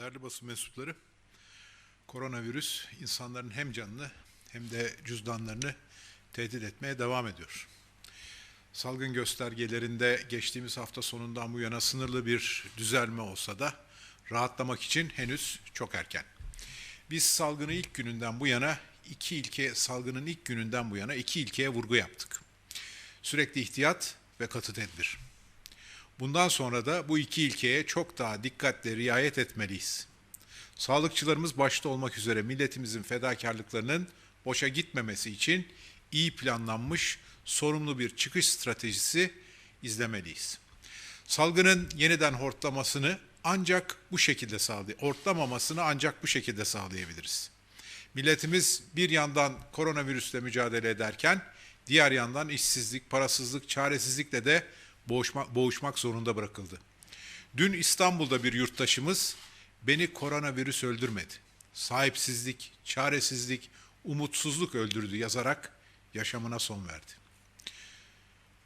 Değerli basın mensupları, koronavirüs insanların hem canını hem de cüzdanlarını tehdit etmeye devam ediyor. Salgın göstergelerinde geçtiğimiz hafta sonundan bu yana sınırlı bir düzelme olsa da rahatlamak için henüz çok erken. Biz salgını ilk gününden bu yana iki ilke salgının ilk gününden bu yana iki ilkeye vurgu yaptık. Sürekli ihtiyat ve katı tedbir. Bundan sonra da bu iki ilkeye çok daha dikkatle riayet etmeliyiz. Sağlıkçılarımız başta olmak üzere milletimizin fedakarlıklarının boşa gitmemesi için iyi planlanmış, sorumlu bir çıkış stratejisi izlemeliyiz. Salgının yeniden hortlamasını ancak bu şekilde sağlay hortlamamasını ancak bu şekilde sağlayabiliriz. Milletimiz bir yandan koronavirüsle mücadele ederken diğer yandan işsizlik, parasızlık, çaresizlikle de boğuşma, boğuşmak zorunda bırakıldı. Dün İstanbul'da bir yurttaşımız beni koronavirüs öldürmedi. Sahipsizlik, çaresizlik, umutsuzluk öldürdü yazarak yaşamına son verdi.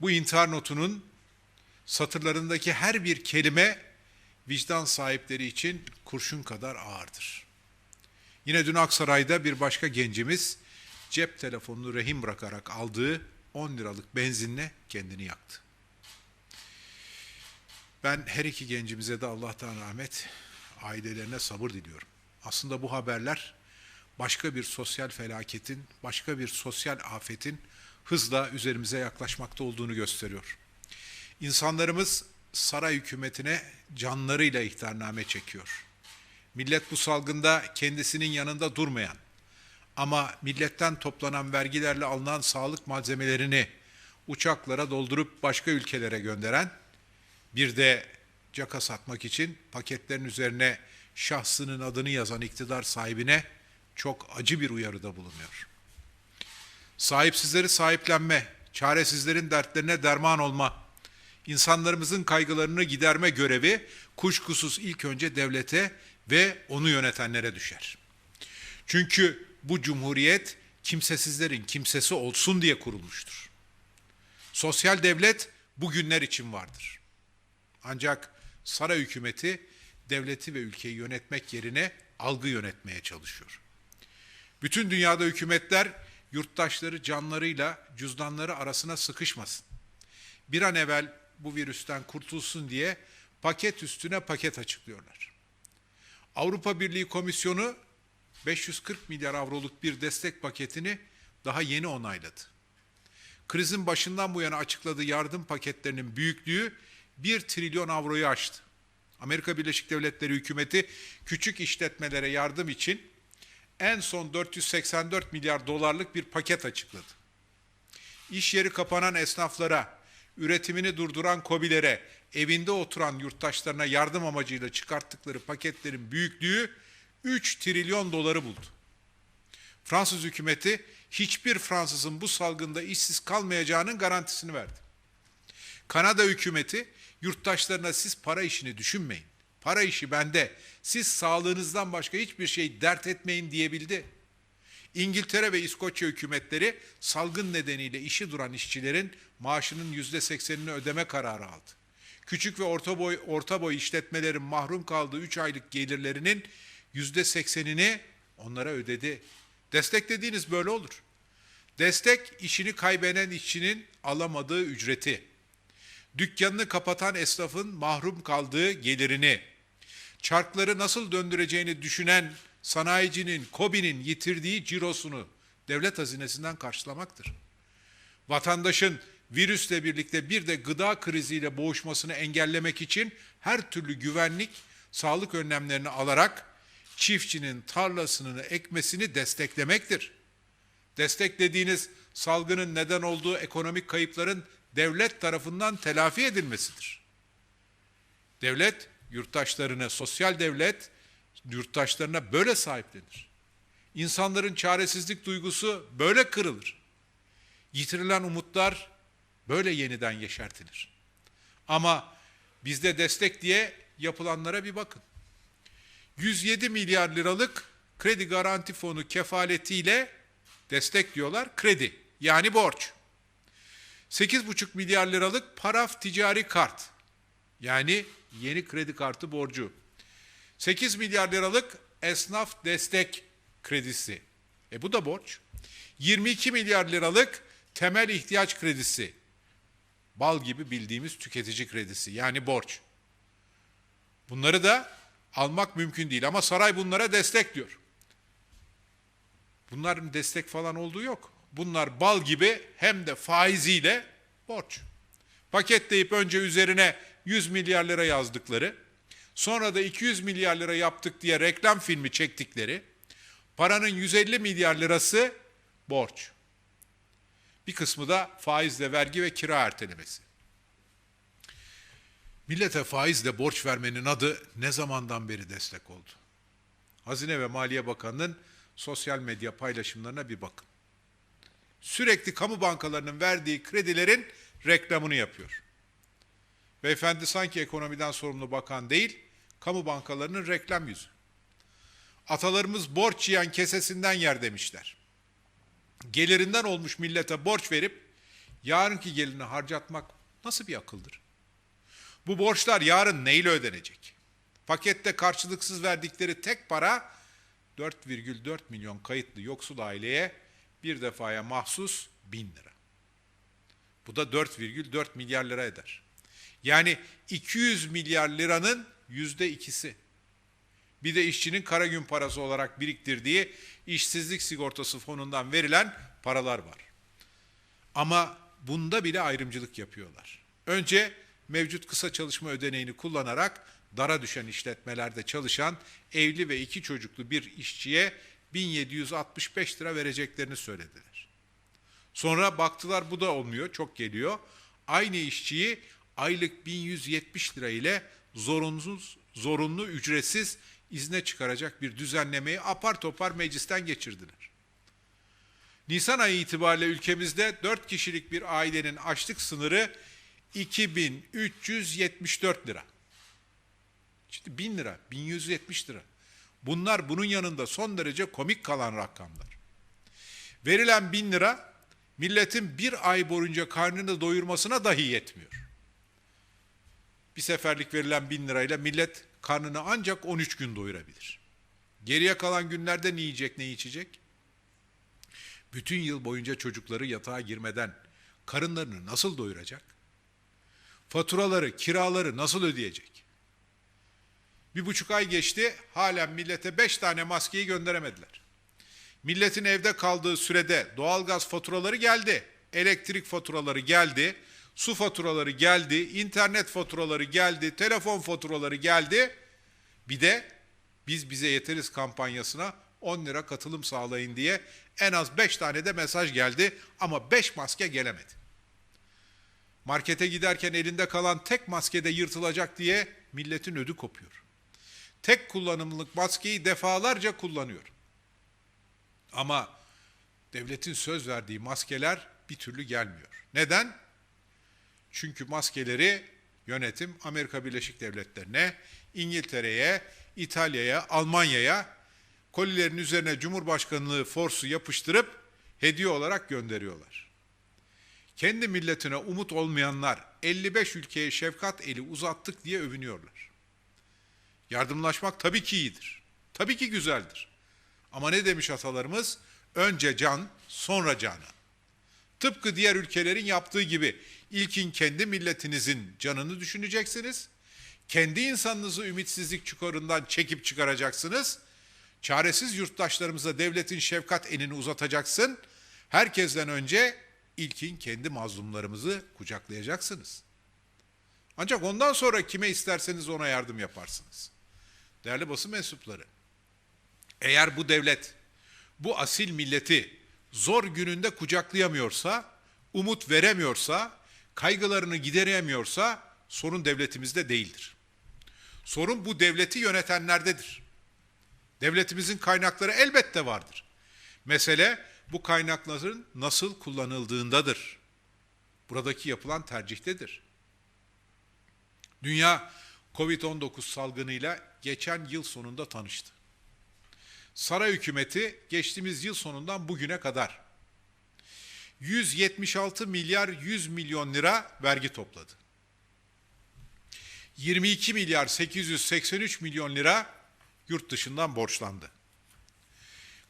Bu intihar notunun satırlarındaki her bir kelime vicdan sahipleri için kurşun kadar ağırdır. Yine dün Aksaray'da bir başka gencimiz cep telefonunu rehin bırakarak aldığı 10 liralık benzinle kendini yaktı. Ben her iki gencimize de Allah'tan rahmet, ailelerine sabır diliyorum. Aslında bu haberler başka bir sosyal felaketin, başka bir sosyal afetin hızla üzerimize yaklaşmakta olduğunu gösteriyor. İnsanlarımız saray hükümetine canlarıyla ihtarname çekiyor. Millet bu salgında kendisinin yanında durmayan ama milletten toplanan vergilerle alınan sağlık malzemelerini uçaklara doldurup başka ülkelere gönderen bir de caka satmak için paketlerin üzerine şahsının adını yazan iktidar sahibine çok acı bir uyarıda bulunuyor. Sahipsizleri sahiplenme, çaresizlerin dertlerine derman olma, insanlarımızın kaygılarını giderme görevi kuşkusuz ilk önce devlete ve onu yönetenlere düşer. Çünkü bu cumhuriyet kimsesizlerin kimsesi olsun diye kurulmuştur. Sosyal devlet bu günler için vardır. Ancak saray hükümeti devleti ve ülkeyi yönetmek yerine algı yönetmeye çalışıyor. Bütün dünyada hükümetler yurttaşları canlarıyla cüzdanları arasına sıkışmasın. Bir an evvel bu virüsten kurtulsun diye paket üstüne paket açıklıyorlar. Avrupa Birliği Komisyonu 540 milyar avroluk bir destek paketini daha yeni onayladı. Krizin başından bu yana açıkladığı yardım paketlerinin büyüklüğü 1 trilyon avroyu aştı. Amerika Birleşik Devletleri hükümeti küçük işletmelere yardım için en son 484 milyar dolarlık bir paket açıkladı. İş yeri kapanan esnaflara, üretimini durduran kobilere, evinde oturan yurttaşlarına yardım amacıyla çıkarttıkları paketlerin büyüklüğü 3 trilyon doları buldu. Fransız hükümeti hiçbir Fransızın bu salgında işsiz kalmayacağının garantisini verdi. Kanada hükümeti yurttaşlarına siz para işini düşünmeyin. Para işi bende. Siz sağlığınızdan başka hiçbir şey dert etmeyin diyebildi. İngiltere ve İskoçya hükümetleri salgın nedeniyle işi duran işçilerin maaşının yüzde seksenini ödeme kararı aldı. Küçük ve orta boy, orta boy işletmelerin mahrum kaldığı 3 aylık gelirlerinin yüzde seksenini onlara ödedi. Destek dediğiniz böyle olur. Destek işini kaybeden işçinin alamadığı ücreti, dükkanını kapatan esnafın mahrum kaldığı gelirini, çarkları nasıl döndüreceğini düşünen sanayicinin, KOBİ'nin yitirdiği cirosunu devlet hazinesinden karşılamaktır. Vatandaşın virüsle birlikte bir de gıda kriziyle boğuşmasını engellemek için her türlü güvenlik, sağlık önlemlerini alarak çiftçinin tarlasını ekmesini desteklemektir. Desteklediğiniz salgının neden olduğu ekonomik kayıpların devlet tarafından telafi edilmesidir. Devlet yurttaşlarına, sosyal devlet yurttaşlarına böyle sahiplenir. İnsanların çaresizlik duygusu böyle kırılır. Yitirilen umutlar böyle yeniden yeşertilir. Ama bizde destek diye yapılanlara bir bakın. 107 milyar liralık kredi garanti fonu kefaletiyle destek diyorlar kredi yani borç. 8,5 milyar liralık paraf ticari kart yani yeni kredi kartı borcu. 8 milyar liralık esnaf destek kredisi. E bu da borç. 22 milyar liralık temel ihtiyaç kredisi. Bal gibi bildiğimiz tüketici kredisi yani borç. Bunları da almak mümkün değil ama saray bunlara destek diyor. Bunların destek falan olduğu yok. Bunlar bal gibi hem de faiziyle borç. Paketleyip önce üzerine 100 milyar lira yazdıkları, sonra da 200 milyar lira yaptık diye reklam filmi çektikleri, paranın 150 milyar lirası borç. Bir kısmı da faizle vergi ve kira ertelemesi. Millete faizle borç vermenin adı ne zamandan beri destek oldu? Hazine ve Maliye Bakanı'nın sosyal medya paylaşımlarına bir bakın. Sürekli kamu bankalarının verdiği kredilerin reklamını yapıyor. Beyefendi sanki ekonomiden sorumlu bakan değil, kamu bankalarının reklam yüzü. Atalarımız borç yiyen kesesinden yer demişler. Gelirinden olmuş millete borç verip yarınki gelini harcatmak nasıl bir akıldır? Bu borçlar yarın neyle ödenecek? Pakette karşılıksız verdikleri tek para 4,4 milyon kayıtlı yoksul aileye bir defaya mahsus 1000 lira. Bu da 4,4 milyar lira eder. Yani 200 milyar liranın yüzde ikisi. Bir de işçinin kara gün parası olarak biriktirdiği işsizlik sigortası fonundan verilen paralar var. Ama bunda bile ayrımcılık yapıyorlar. Önce mevcut kısa çalışma ödeneğini kullanarak dara düşen işletmelerde çalışan evli ve iki çocuklu bir işçiye 1765 lira vereceklerini söylediler. Sonra baktılar bu da olmuyor, çok geliyor. Aynı işçiyi aylık 1170 lira ile zorunsuz, zorunlu ücretsiz izne çıkaracak bir düzenlemeyi apar topar meclisten geçirdiler. Nisan ayı itibariyle ülkemizde 4 kişilik bir ailenin açlık sınırı 2374 lira. İşte 1000 lira, 1170 lira. Bunlar bunun yanında son derece komik kalan rakamlar. Verilen 1000 lira milletin bir ay boyunca karnını doyurmasına dahi yetmiyor. Bir seferlik verilen 1000 lirayla millet karnını ancak 13 gün doyurabilir. Geriye kalan günlerde ne yiyecek, ne içecek? Bütün yıl boyunca çocukları yatağa girmeden karınlarını nasıl doyuracak? Faturaları, kiraları nasıl ödeyecek? Bir buçuk ay geçti, halen millete beş tane maskeyi gönderemediler. Milletin evde kaldığı sürede doğalgaz faturaları geldi, elektrik faturaları geldi, su faturaları geldi, internet faturaları geldi, telefon faturaları geldi. Bir de biz bize yeteriz kampanyasına 10 lira katılım sağlayın diye en az 5 tane de mesaj geldi ama 5 maske gelemedi. Markete giderken elinde kalan tek maskede yırtılacak diye milletin ödü kopuyor. Tek kullanımlık maskeyi defalarca kullanıyor. Ama devletin söz verdiği maskeler bir türlü gelmiyor. Neden? Çünkü maskeleri yönetim Amerika Birleşik Devletleri'ne, İngiltere'ye, İtalya'ya, Almanya'ya kolilerin üzerine Cumhurbaşkanlığı forsu yapıştırıp hediye olarak gönderiyorlar. Kendi milletine umut olmayanlar 55 ülkeye şefkat eli uzattık diye övünüyorlar. Yardımlaşmak tabii ki iyidir. Tabii ki güzeldir. Ama ne demiş atalarımız? Önce can, sonra canan. Tıpkı diğer ülkelerin yaptığı gibi ilkin kendi milletinizin canını düşüneceksiniz. Kendi insanınızı ümitsizlik çukurundan çekip çıkaracaksınız. Çaresiz yurttaşlarımıza devletin şefkat elini uzatacaksın. Herkesten önce ilkin kendi mazlumlarımızı kucaklayacaksınız. Ancak ondan sonra kime isterseniz ona yardım yaparsınız. Değerli basın mensupları, eğer bu devlet bu asil milleti zor gününde kucaklayamıyorsa, umut veremiyorsa, kaygılarını gideremiyorsa sorun devletimizde değildir. Sorun bu devleti yönetenlerdedir. Devletimizin kaynakları elbette vardır. Mesele bu kaynakların nasıl kullanıldığındadır. Buradaki yapılan tercihtedir. Dünya Covid-19 salgınıyla geçen yıl sonunda tanıştı. Saray hükümeti geçtiğimiz yıl sonundan bugüne kadar 176 milyar 100 milyon lira vergi topladı. 22 milyar 883 milyon lira yurt dışından borçlandı.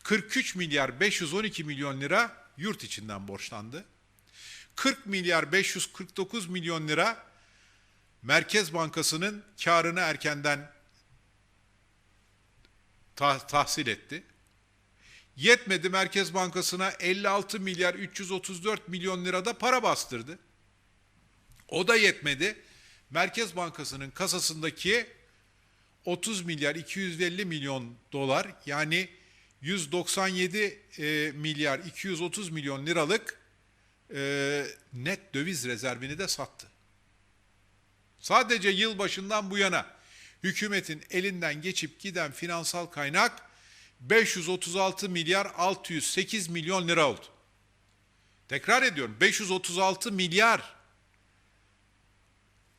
43 milyar 512 milyon lira yurt içinden borçlandı. 40 milyar 549 milyon lira Merkez Bankası'nın karını erkenden ta- tahsil etti. Yetmedi Merkez Bankası'na 56 milyar 334 milyon lirada para bastırdı. O da yetmedi. Merkez Bankası'nın kasasındaki 30 milyar 250 milyon dolar yani 197 e, milyar 230 milyon liralık e, net döviz rezervini de sattı. Sadece yıl başından bu yana hükümetin elinden geçip giden finansal kaynak 536 milyar 608 milyon lira oldu. Tekrar ediyorum 536 milyar.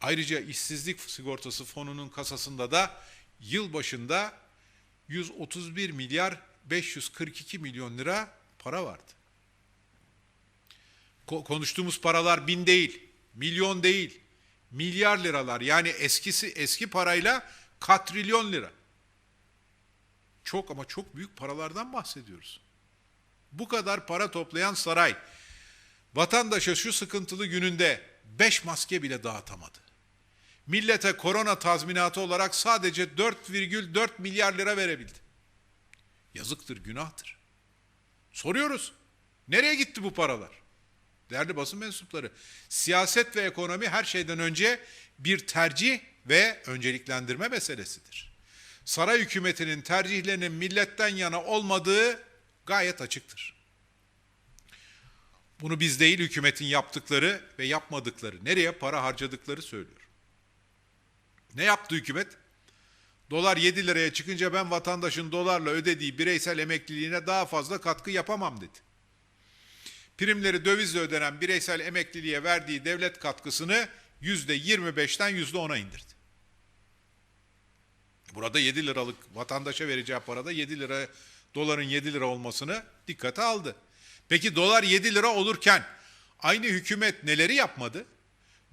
Ayrıca işsizlik sigortası fonunun kasasında da yıl başında 131 milyar 542 milyon lira para vardı. Ko- konuştuğumuz paralar bin değil, milyon değil, milyar liralar. Yani eskisi eski parayla katrilyon lira. Çok ama çok büyük paralardan bahsediyoruz. Bu kadar para toplayan saray vatandaşa şu sıkıntılı gününde 5 maske bile dağıtamadı. Millete korona tazminatı olarak sadece 4,4 milyar lira verebildi. Yazıktır, günahtır. Soruyoruz. Nereye gitti bu paralar? Değerli basın mensupları, siyaset ve ekonomi her şeyden önce bir tercih ve önceliklendirme meselesidir. Saray hükümetinin tercihlerinin milletten yana olmadığı gayet açıktır. Bunu biz değil hükümetin yaptıkları ve yapmadıkları, nereye para harcadıkları söylüyor. Ne yaptı hükümet? Dolar 7 liraya çıkınca ben vatandaşın dolarla ödediği bireysel emekliliğine daha fazla katkı yapamam dedi. Primleri dövizle ödenen bireysel emekliliğe verdiği devlet katkısını %25'ten %10'a indirdi. Burada 7 liralık vatandaşa vereceği parada 7 lira doların 7 lira olmasını dikkate aldı. Peki dolar 7 lira olurken aynı hükümet neleri yapmadı?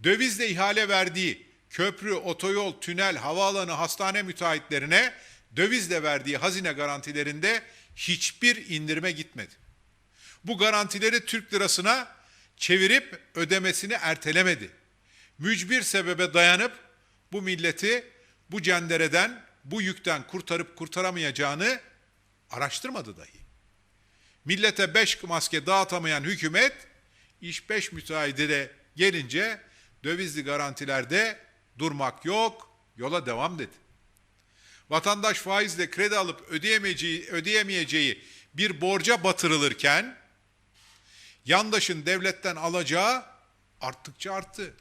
Dövizle ihale verdiği köprü, otoyol, tünel, havaalanı, hastane müteahhitlerine dövizle verdiği hazine garantilerinde hiçbir indirme gitmedi. Bu garantileri Türk lirasına çevirip ödemesini ertelemedi. Mücbir sebebe dayanıp bu milleti bu cendereden, bu yükten kurtarıp kurtaramayacağını araştırmadı dahi. Millete beş maske dağıtamayan hükümet, iş beş müteahhidine gelince dövizli garantilerde durmak yok, yola devam dedi. Vatandaş faizle kredi alıp ödeyemeyeceği, ödeyemeyeceği bir borca batırılırken, yandaşın devletten alacağı arttıkça arttı.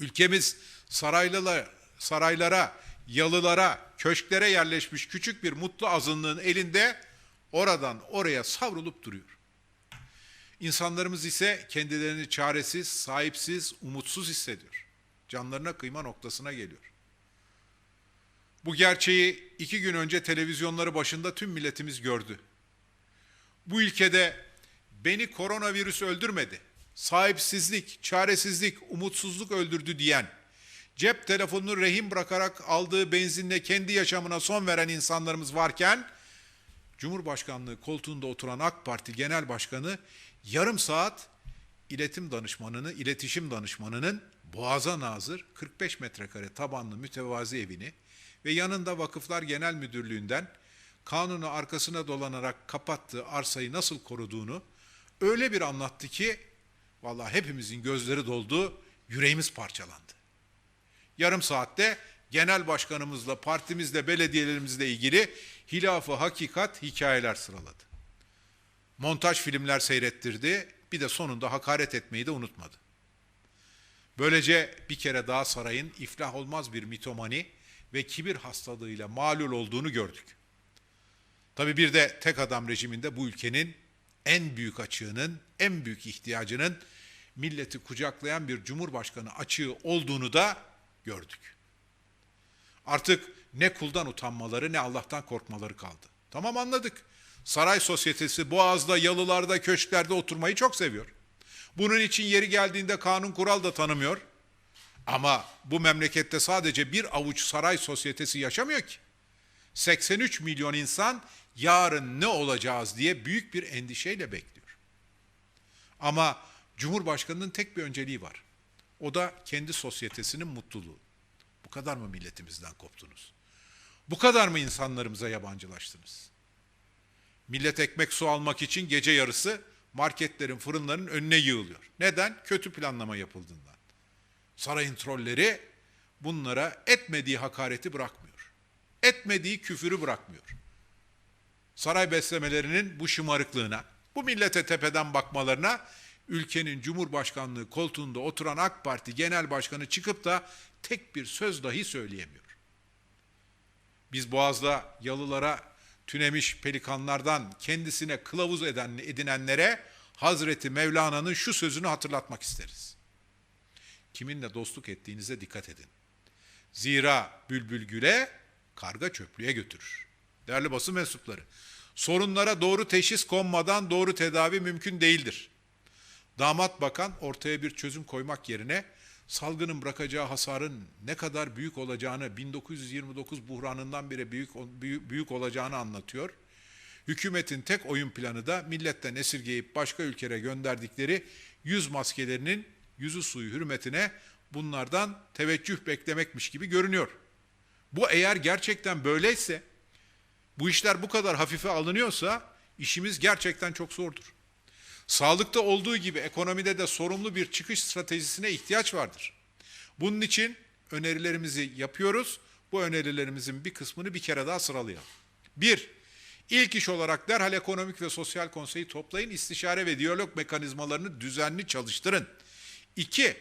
Ülkemiz saraylılar, saraylara, yalılara, köşklere yerleşmiş küçük bir mutlu azınlığın elinde oradan oraya savrulup duruyor. İnsanlarımız ise kendilerini çaresiz, sahipsiz, umutsuz hissediyor. Canlarına kıyma noktasına geliyor. Bu gerçeği iki gün önce televizyonları başında tüm milletimiz gördü. Bu ülkede beni koronavirüs öldürmedi, sahipsizlik, çaresizlik, umutsuzluk öldürdü diyen, cep telefonunu rehin bırakarak aldığı benzinle kendi yaşamına son veren insanlarımız varken, Cumhurbaşkanlığı koltuğunda oturan AK Parti Genel Başkanı yarım saat iletim danışmanını, iletişim danışmanının Boğaza Nazır 45 metrekare tabanlı mütevazi evini ve yanında Vakıflar Genel Müdürlüğü'nden kanunu arkasına dolanarak kapattığı arsayı nasıl koruduğunu öyle bir anlattı ki vallahi hepimizin gözleri doldu, yüreğimiz parçalandı. Yarım saatte genel başkanımızla, partimizle, belediyelerimizle ilgili hilafı hakikat hikayeler sıraladı. Montaj filmler seyrettirdi, bir de sonunda hakaret etmeyi de unutmadı. Böylece bir kere daha sarayın iflah olmaz bir mitomani ve kibir hastalığıyla malul olduğunu gördük. Tabi bir de tek adam rejiminde bu ülkenin en büyük açığının, en büyük ihtiyacının milleti kucaklayan bir cumhurbaşkanı açığı olduğunu da gördük. Artık ne kuldan utanmaları ne Allah'tan korkmaları kaldı. Tamam anladık. Saray sosyetesi Boğaz'da, yalılarda, köşklerde oturmayı çok seviyor. Bunun için yeri geldiğinde kanun kural da tanımıyor. Ama bu memlekette sadece bir avuç saray sosyetesi yaşamıyor ki. 83 milyon insan yarın ne olacağız diye büyük bir endişeyle bekliyor. Ama Cumhurbaşkanının tek bir önceliği var. O da kendi sosyetesinin mutluluğu. Bu kadar mı milletimizden koptunuz? Bu kadar mı insanlarımıza yabancılaştınız? Millet ekmek su almak için gece yarısı marketlerin, fırınların önüne yığılıyor. Neden? Kötü planlama yapıldığından. Sarayın trolleri bunlara etmediği hakareti bırakmıyor. Etmediği küfürü bırakmıyor. Saray beslemelerinin bu şımarıklığına, bu millete tepeden bakmalarına ülkenin cumhurbaşkanlığı koltuğunda oturan AK Parti Genel Başkanı çıkıp da tek bir söz dahi söyleyemiyor. Biz Boğaz'da yalılara tünemiş pelikanlardan kendisine kılavuz eden, edinenlere Hazreti Mevlana'nın şu sözünü hatırlatmak isteriz. Kiminle dostluk ettiğinize dikkat edin. Zira bülbül güle, karga çöplüğe götürür. Değerli basın mensupları, sorunlara doğru teşhis konmadan doğru tedavi mümkün değildir. Damat bakan ortaya bir çözüm koymak yerine salgının bırakacağı hasarın ne kadar büyük olacağını 1929 buhranından beri büyük büyük, büyük olacağını anlatıyor. Hükümetin tek oyun planı da milletten esirgeyip başka ülkelere gönderdikleri yüz maskelerinin yüzü suyu hürmetine bunlardan teveccüh beklemekmiş gibi görünüyor. Bu eğer gerçekten böyleyse, bu işler bu kadar hafife alınıyorsa işimiz gerçekten çok zordur. Sağlıkta olduğu gibi ekonomide de sorumlu bir çıkış stratejisine ihtiyaç vardır. Bunun için önerilerimizi yapıyoruz. Bu önerilerimizin bir kısmını bir kere daha sıralayalım. Bir, ilk iş olarak derhal ekonomik ve sosyal konseyi toplayın, istişare ve diyalog mekanizmalarını düzenli çalıştırın. İki,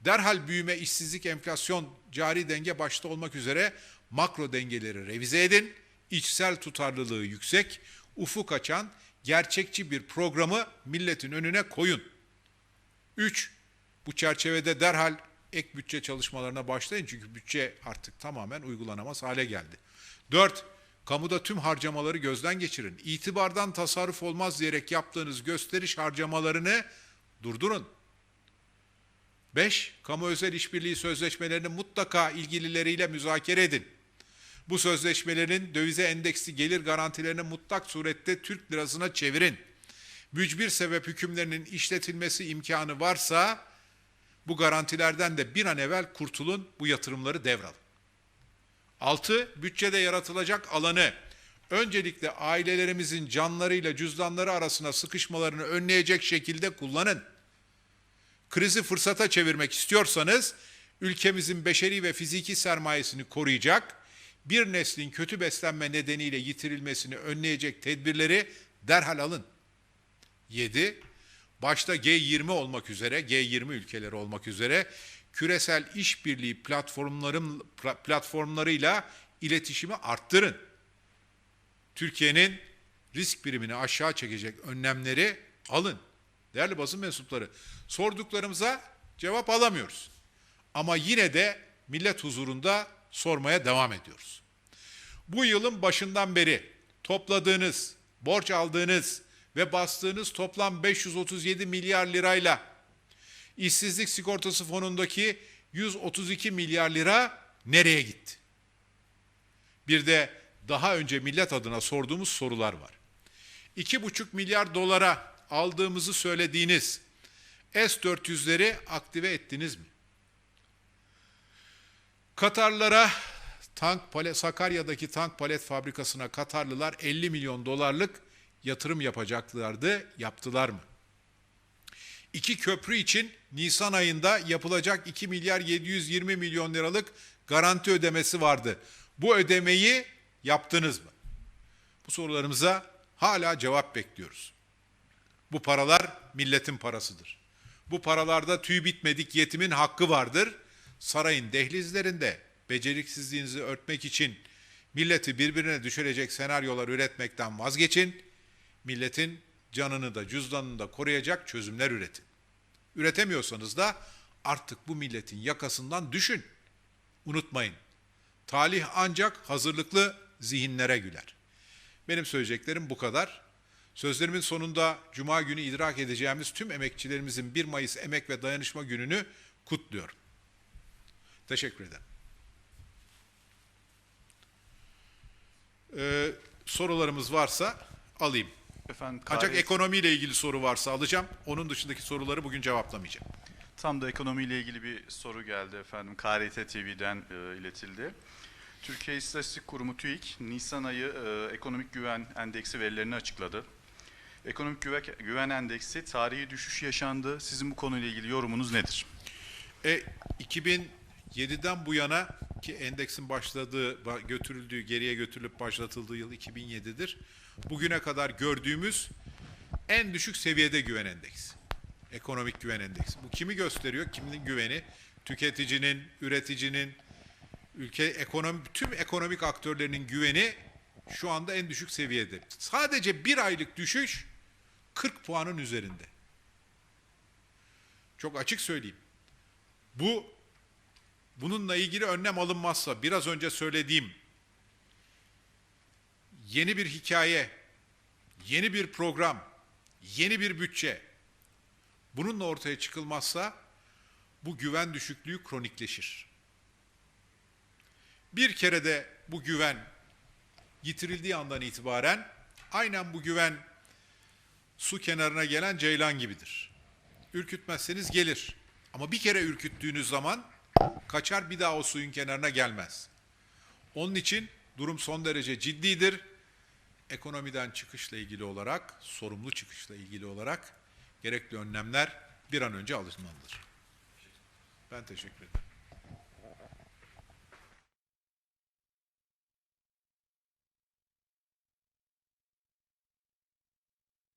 derhal büyüme, işsizlik, enflasyon, cari denge başta olmak üzere makro dengeleri revize edin. İçsel tutarlılığı yüksek, ufuk açan, gerçekçi bir programı milletin önüne koyun. Üç, bu çerçevede derhal ek bütçe çalışmalarına başlayın çünkü bütçe artık tamamen uygulanamaz hale geldi. Dört, kamuda tüm harcamaları gözden geçirin. İtibardan tasarruf olmaz diyerek yaptığınız gösteriş harcamalarını durdurun. 5. Kamu özel işbirliği sözleşmelerini mutlaka ilgilileriyle müzakere edin. Bu sözleşmelerin dövize endeksli gelir garantilerini mutlak surette Türk lirasına çevirin. Mücbir sebep hükümlerinin işletilmesi imkanı varsa bu garantilerden de bir an evvel kurtulun, bu yatırımları devralın. 6. Bütçede yaratılacak alanı öncelikle ailelerimizin canlarıyla cüzdanları arasına sıkışmalarını önleyecek şekilde kullanın. Krizi fırsata çevirmek istiyorsanız ülkemizin beşeri ve fiziki sermayesini koruyacak, bir neslin kötü beslenme nedeniyle yitirilmesini önleyecek tedbirleri derhal alın. 7. Başta G20 olmak üzere, G20 ülkeleri olmak üzere küresel işbirliği platformlarım platformlarıyla iletişimi arttırın. Türkiye'nin risk birimini aşağı çekecek önlemleri alın. Değerli basın mensupları, sorduklarımıza cevap alamıyoruz. Ama yine de millet huzurunda sormaya devam ediyoruz. Bu yılın başından beri topladığınız, borç aldığınız ve bastığınız toplam 537 milyar lirayla işsizlik sigortası fonundaki 132 milyar lira nereye gitti? Bir de daha önce millet adına sorduğumuz sorular var. 2,5 milyar dolara aldığımızı söylediğiniz S-400'leri aktive ettiniz mi? Katarlara tank palet Sakarya'daki tank palet fabrikasına Katarlılar 50 milyon dolarlık yatırım yapacaklardı. Yaptılar mı? İki köprü için Nisan ayında yapılacak 2 milyar 720 milyon liralık garanti ödemesi vardı. Bu ödemeyi yaptınız mı? Bu sorularımıza hala cevap bekliyoruz. Bu paralar milletin parasıdır. Bu paralarda tüy bitmedik yetimin hakkı vardır. Sarayın dehlizlerinde beceriksizliğinizi örtmek için milleti birbirine düşürecek senaryolar üretmekten vazgeçin. Milletin canını da cüzdanını da koruyacak çözümler üretin. Üretemiyorsanız da artık bu milletin yakasından düşün. Unutmayın. Talih ancak hazırlıklı zihinlere güler. Benim söyleyeceklerim bu kadar. Sözlerimin sonunda Cuma günü idrak edeceğimiz tüm emekçilerimizin 1 Mayıs Emek ve Dayanışma Günü'nü kutluyorum. Teşekkür ederim. Ee, sorularımız varsa alayım. Efendim Ancak KRT ekonomiyle ilgili soru varsa alacağım. Onun dışındaki soruları bugün cevaplamayacağım. tam da ekonomiyle ilgili bir soru geldi efendim. KRT TV'den e, iletildi. Türkiye İstatistik Kurumu TÜİK, Nisan ayı e, ekonomik güven endeksi verilerini açıkladı. Ekonomik güven, güven endeksi tarihi düşüş yaşandı. Sizin bu konuyla ilgili yorumunuz nedir? E 2007'den bu yana ki endeksin başladığı, ba- götürüldüğü, geriye götürülüp başlatıldığı yıl 2007'dir. Bugüne kadar gördüğümüz en düşük seviyede güven endeksi. Ekonomik güven endeksi. Bu kimi gösteriyor? Kimin güveni? Tüketicinin, üreticinin, ülke ekonomi, tüm ekonomik aktörlerinin güveni şu anda en düşük seviyede. Sadece bir aylık düşüş 40 puanın üzerinde. Çok açık söyleyeyim. Bu bununla ilgili önlem alınmazsa biraz önce söylediğim yeni bir hikaye, yeni bir program, yeni bir bütçe bununla ortaya çıkılmazsa bu güven düşüklüğü kronikleşir. Bir kere de bu güven yitirildiği andan itibaren aynen bu güven su kenarına gelen ceylan gibidir. Ürkütmezseniz gelir. Ama bir kere ürküttüğünüz zaman kaçar bir daha o suyun kenarına gelmez. Onun için durum son derece ciddidir. Ekonomiden çıkışla ilgili olarak, sorumlu çıkışla ilgili olarak gerekli önlemler bir an önce alınmalıdır. Ben teşekkür ederim.